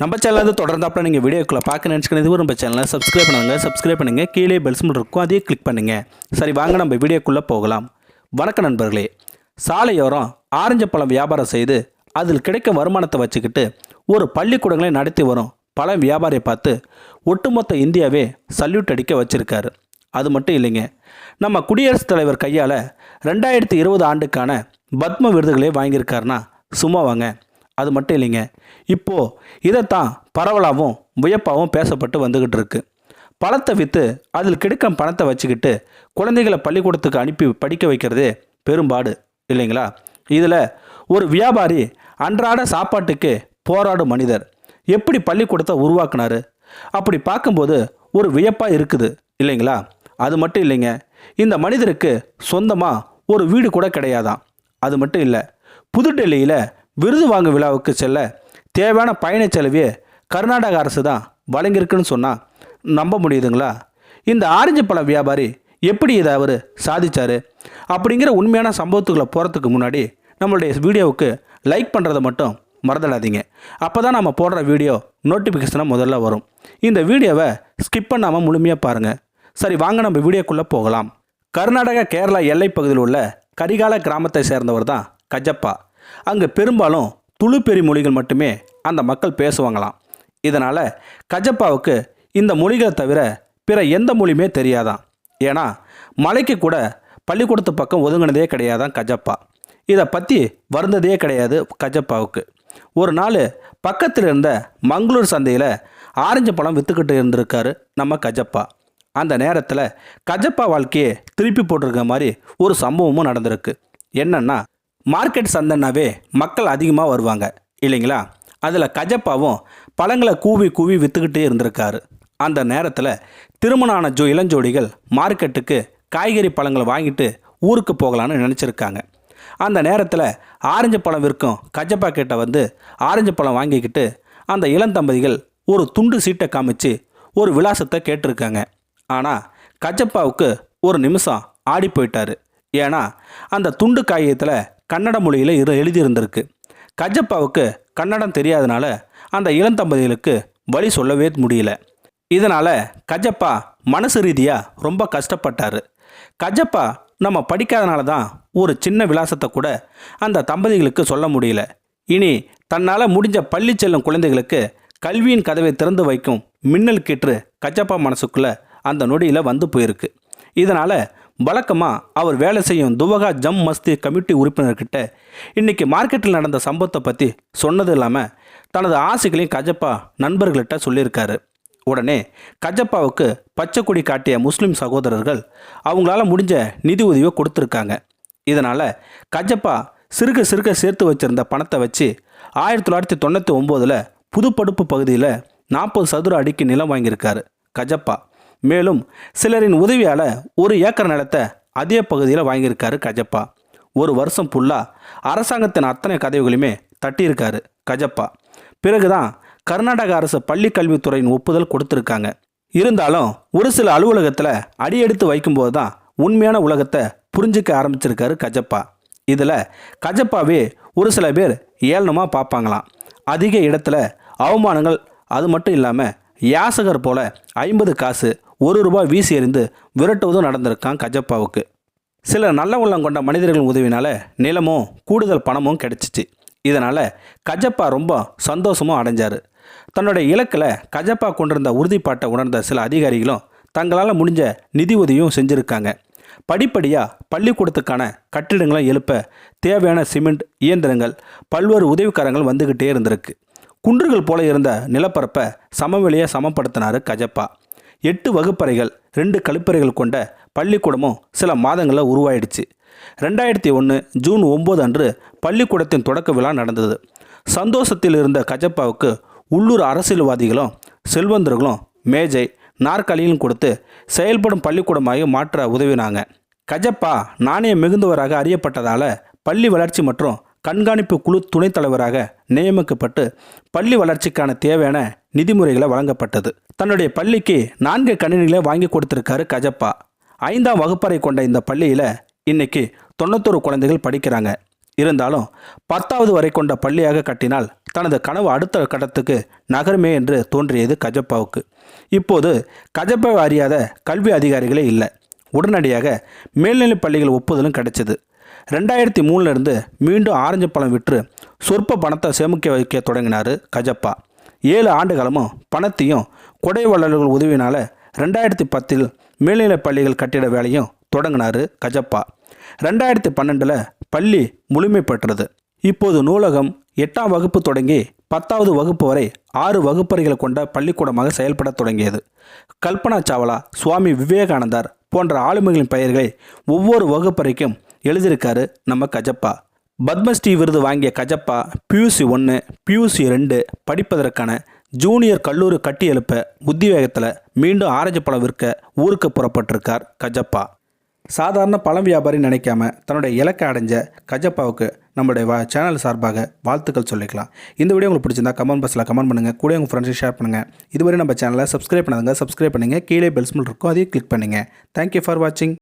நம்ம சேனல் தொடர்ந்தாப்பில் நீங்கள் வீடியோக்குள்ளே பார்க்க நினச்சிக்கிறது நம்ம சேனலை சப்ஸ்கிரைப் பண்ணுங்கள் சப்ஸ்கிரைப் பண்ணுங்கள் கீழே பெல்ஸ் இருக்கும். அதையும் கிளிக் பண்ணுங்க. சரி வாங்க நம்ம வீடியோக்குள்ளே போகலாம். வணக்கம் நண்பர்களே. சாலையோரம் ஆரஞ்சு பழம் வியாபாரம் செய்து அதில் கிடைக்கும் வருமானத்தை வச்சுக்கிட்டு ஒரு பள்ளிக்கூடங்களை நடத்தி வரும் பழம் வியாபாரியை பார்த்து ஒட்டுமொத்த இந்தியாவே சல்யூட் அடிக்க வச்சுருக்காரு. அது மட்டும் இல்லைங்க. நம்ம குடியரசுத் தலைவர் கையால் ரெண்டாயிரத்தி இருபது ஆண்டுக்கான பத்ம விருதுகளே வாங்கியிருக்காருன்னா சும்மா வாங்க அது மட்டும் இல்லைங்க. இப்போது இதைத்தான் பரவலாகவும் வியப்பாகவும் பேசப்பட்டு வந்துக்கிட்டு இருக்கு பழத்தை விற்று அதில் கிடைக்கும் பணத்தை வச்சுக்கிட்டு குழந்தைகளை பள்ளிக்கூடத்துக்கு அனுப்பி படிக்க வைக்கிறதே பெரும்பாடு இல்லைங்களா? இதில் ஒரு வியாபாரி அன்றாட சாப்பாட்டுக்கு போராடும் மனிதர். எப்படி பள்ளிக்கூடத்தை உருவாக்குனாரு? அப்படி பார்க்கும்போது ஒரு வியப்பாக இருக்குது இல்லைங்களா? அது மட்டும் இல்லைங்க. இந்த மனிதருக்கு சொந்தமாக ஒரு வீடு கூட கிடையாதாம். அது மட்டும் இல்லை. புதுடெல்லியில் விருது வாங்கும் விழாவுக்கு செல்ல தேவையான பயணச் செலவையே கர்நாடக அரசு தான் வழங்கியிருக்குன்னு சொன்னால் நம்ப முடியுதுங்களா? இந்த ஆரஞ்சு பழ வியாபாரி எப்படி இதை அவர் சாதித்தார் அப்படிங்கிற உண்மையான சம்பவத்துக்குள்ளே போகிறதுக்கு முன்னாடி நம்மளுடைய வீடியோவுக்கு லைக் பண்ணுறதை மட்டும் மறந்துடாதீங்க. அப்போ தான் நம்ம போடுற வீடியோ நோட்டிஃபிகேஷனாக முதல்ல வரும். இந்த வீடியோவை ஸ்கிப் பண்ணாமல் முழுமையாக பாருங்கள் சரி வாங்க நம்ம வீடியோக்குள்ளே போகலாம். கர்நாடகா கேரளா எல்லை பகுதியில் உள்ள கரிகால கிராமத்தை சேர்ந்தவர் தான் கஜப்பா. அங்கே பெரும்பாலும் துளுப்பெரி மொழிகள் மட்டுமே அந்த மக்கள் பேசுவாங்களாம். இதனால் கஜப்பாவுக்கு இந்த மொழிகளை தவிர பிற எந்த மொழியுமே தெரியாதாம். ஏன்னா மலைக்கு கூட பள்ளிக்கூடத்து பக்கம் ஒதுங்கினதே கிடையாதான் கஜப்பா. இதை பற்றி வருந்ததே கிடையாது கஜப்பாவுக்கு. ஒரு நாள் பக்கத்தில் இருந்த மங்களூர் சந்தையில் ஆரஞ்சு பழம் விற்றுக்கிட்டு இருந்திருக்காரு நம்ம கஜப்பா. அந்த நேரத்தில் கஜப்பா வாழ்க்கையை திருப்பி போட்டிருக்க மாதிரி ஒரு சம்பவமும் நடந்திருக்கு. என்னென்னா மார்க்கெட் சந்தைனாவே மக்கள் அதிகமாக வருவாங்க இல்லைங்களா? அதில் கஜப்பாவும் பழங்களை கூவி கூவி விற்றுக்கிட்டே இருந்திருக்காரு. அந்த நேரத்தில் திருமணம் ஆன ஜோ இளஞ்சோடிகள் மார்க்கெட்டுக்கு காய்கறி பழங்களை வாங்கிட்டு ஊருக்கு போகலான்னு நினச்சிருக்காங்க. அந்த நேரத்தில் ஆரஞ்சு பழம் விற்கும் கஜப்பா கிட்ட வந்து ஆரஞ்சு பழம் வாங்கிக்கிட்டு அந்த இளந்தம்பதிகள் ஒரு துண்டு சீட்டை காமிச்சு ஒரு விலாசத்தை கேட்டிருக்காங்க. ஆனால் கஜப்பாவுக்கு ஒரு நிமிஷம் ஆடி போயிட்டாரு. ஏன்னா அந்த துண்டு காகிதத்தில் கன்னட மொழியில் இரு எழுதியிருந்திருக்கு. கஜப்பாவுக்கு கன்னடம் தெரியாதனால அந்த இளந்தம்பதிகளுக்கு வழி சொல்லவே முடியல. இதனால் கஜப்பா மனசு ரீதியாக ரொம்ப கஷ்டப்பட்டார். கஜப்பா நம்ம படிக்காதனால தான் ஒரு சின்ன விலாசத்தை கூட அந்த தம்பதிகளுக்கு சொல்ல முடியல. இனி தன்னால் முடிஞ்ச பள்ளி செல்லும் குழந்தைகளுக்கு கல்வியின் கதவை திறந்து வைக்கும் மின்னல் கீற்று கஜப்பா மனசுக்குள்ளே அந்த நொடியில் வந்து போயிருக்கு. இதனால் வழக்கமாக அவர் வேலை செய்யும் துவகா ஜம் மஸ்தி கமிட்டி உறுப்பினர்கிட்ட இன்றைக்கி மார்க்கெட்டில் நடந்த சம்பவத்தை பற்றி சொன்னது இல்லாமல் தனது ஆசைகளையும் கஜப்பா நண்பர்கள்ட்ட சொல்லியிருக்காரு. உடனே கஜப்பாவுக்கு பச்சை கொடி காட்டிய முஸ்லீம் சகோதரர்கள் அவங்களால முடிஞ்ச நிதி உதவியை கொடுத்துருக்காங்க. இதனால் கஜப்பா சிறுக சிறுக சேர்த்து வச்சிருந்த பணத்தை வச்சு ஆயிரத்தி தொள்ளாயிரத்தி தொண்ணூற்றி ஒம்போதில் புதுப்படுப்பு பகுதியில் நாற்பது சதுர அடிக்கு நிலம் வாங்கியிருக்காரு கஜப்பா. மேலும் சிலரின் உதவியால் ஒரு ஏக்கர் நிலத்தை அதே பகுதியில் வாங்கியிருக்காரு கஜப்பா. ஒரு வருஷம் ஃபுல்லாக அரசாங்கத்தின் அத்தனை கதவுகளையுமே தட்டியிருக்காரு கஜப்பா. பிறகுதான் கர்நாடக அரசு பள்ளி கல்வித்துறையின் ஒப்புதல் கொடுத்துருக்காங்க. இருந்தாலும் ஒரு சில அலுவலகத்தில் அடியெடுத்து வைக்கும்போது தான் உண்மையான உலகத்தை புரிஞ்சிக்க ஆரம்பிச்சிருக்காரு கஜப்பா. இதில் கஜப்பாவே ஒரு சில பேர் ஏளனமாக பார்ப்பாங்களாம். அதிக இடத்துல அவமானங்கள் அது மட்டும் இல்லாமல் யாசகர் போல ஐம்பது காசு ஒரு ரூபாய் வீசி எறிந்து விரட்டுவதும் நடந்திருக்கான் கஜப்பாவுக்கு. சில நல்ல உள்ளம் கொண்ட மனிதர்கள் உதவினால நிலமும் கூடுதல் பணமும் கிடைச்சிச்சு. இதனால் கஜப்பா ரொம்ப சந்தோஷமும் அடைஞ்சார். தன்னுடைய இலக்கில் கஜப்பா கொண்டிருந்த உறுதிப்பாட்டை உணர்ந்த சில அதிகாரிகளும் தங்களால் முடிஞ்ச நிதி உதவியும் செஞ்சுருக்காங்க. படிப்படியாக பள்ளிக்கூடத்துக்கான கட்டிடங்களை எழுப்ப தேவையான சிமெண்ட் இயந்திரங்கள் பல்வேறு உதவிக்காரங்கள் வந்துக்கிட்டே இருந்திருக்கு. குன்றுகள் போல இருந்த நிலப்பரப்பை சமவெளியை சமப்படுத்தினார் கஜப்பா. எட்டு வகுப்பறைகள் ரெண்டு கழிப்பறைகள் கொண்ட பள்ளிக்கூடமும் சில மாதங்களில் உருவாயிடுச்சு. ரெண்டாயிரத்தி ஒன்று ஜூன் ஒம்பது அன்று பள்ளிக்கூடத்தின் தொடக்க விழா நடந்தது. சந்தோஷத்தில் இருந்த கஜப்பாவுக்கு உள்ளூர் அரசியல்வாதிகளும் செல்வந்தர்களும் மேஜை நாற்காலியும் கொடுத்து செயல்படும் பள்ளிக்கூடமாக மாற்ற உதவினாங்க. கஜப்பா நாணயம் மிகுந்தவராக அறியப்பட்டதால் பள்ளி வளர்ச்சி மற்றும் கண்காணிப்பு குழு துணைத் தலைவராக நியமிக்கப்பட்டு பள்ளி வளர்ச்சிக்கான தேவையான நிதிமுறைகளை வழங்கப்பட்டது. தன்னுடைய பள்ளிக்கு நான்கு கணினிகளை வாங்கி கொடுத்திருக்காரு கஜப்பா. ஐந்தாம் வகுப்பறை கொண்ட இந்த பள்ளியில் இன்னைக்கு தொண்ணூத்தொரு குழந்தைகள் படிக்கிறாங்க. இருந்தாலும் பத்தாவது வரை கொண்ட பள்ளியாக கட்டினால் தனது கனவு அடுத்த கட்டத்துக்கு நகருமே என்று தோன்றியது கஜப்பாவுக்கு. இப்போது கஜப்பாவை அறியாத கல்வி அதிகாரிகளே இல்லை. உடனடியாக மேல்நிலைப் பள்ளிகள் ஒப்புதலும் கிடைச்சது. ரெண்டாயிரத்தி மூணுலேருந்து மீண்டும் ஆரஞ்சு பழம் விற்று சொற்ப பணத்தை சேமிக்க வைக்க தொடங்கினார் கஜப்பா. ஏழு ஆண்டு காலமும் பணத்தையும் கொடை வள்ளல்கள் உதவினால் ரெண்டாயிரத்தி பத்தில் மேல்நிலைப் பள்ளிகள் கட்டிட வேலையும் தொடங்கினார் கஜப்பா. ரெண்டாயிரத்தி பன்னெண்டில் பள்ளி முழுமை பெற்றது. இப்போது நூலகம் எட்டாம் வகுப்பு தொடங்கி பத்தாவது வகுப்பு வரை ஆறு வகுப்பறைகளை கொண்ட பள்ளிக்கூடமாக செயல்பட தொடங்கியது. கல்பனா சாவ்லா சுவாமி விவேகானந்தர் போன்ற ஆளுமைகளின் பெயர்களை ஒவ்வொரு வகுப்பறைக்கும் எழுதியிருக்காரு நம்ம கஜப்பா. பத்மஸ்ரீ விருது வாங்கிய கஜப்பா பியூசி ஒன்று பியூசி ரெண்டு படிப்பதற்கான ஜூனியர் கல்லூரி கட்டி எழுப்ப உத்திவேகத்தில் மீண்டும் ஆரஞ்சு பழம் விற்க ஊருக்கு புறப்பட்டிருக்கார் கஜப்பா. சாதாரண பழம் வியாபாரி நினைக்காம தன்னுடைய இலக்கை அடைஞ்ச கஜப்பாவுக்கு நம்முடைய வா சேனல் சார்பாக வாழ்த்துக்கள் சொல்லிக்கலாம். இந்த வீடியோ உங்களுக்கு பிடிச்சிருந்தா கமெண்ட் பாக்ஸில் கமெண்ட் பண்ணுங்கள் கூட உங்கள் ஃப்ரெண்ட்ஸுக்கு ஷேர் பண்ணுங்கள் இதுவரை நம்ம சேனலை சப்ஸ்கிரைப் பண்ணாதுங்க சப்ஸ்கிரைப் பண்ணுங்கள் கீழே பெல்ஸ்மில் இருக்கும். அதையும் கிளிக் பண்ணுங்கள் தேங்க்யூ ஃபார் வாட்சிங்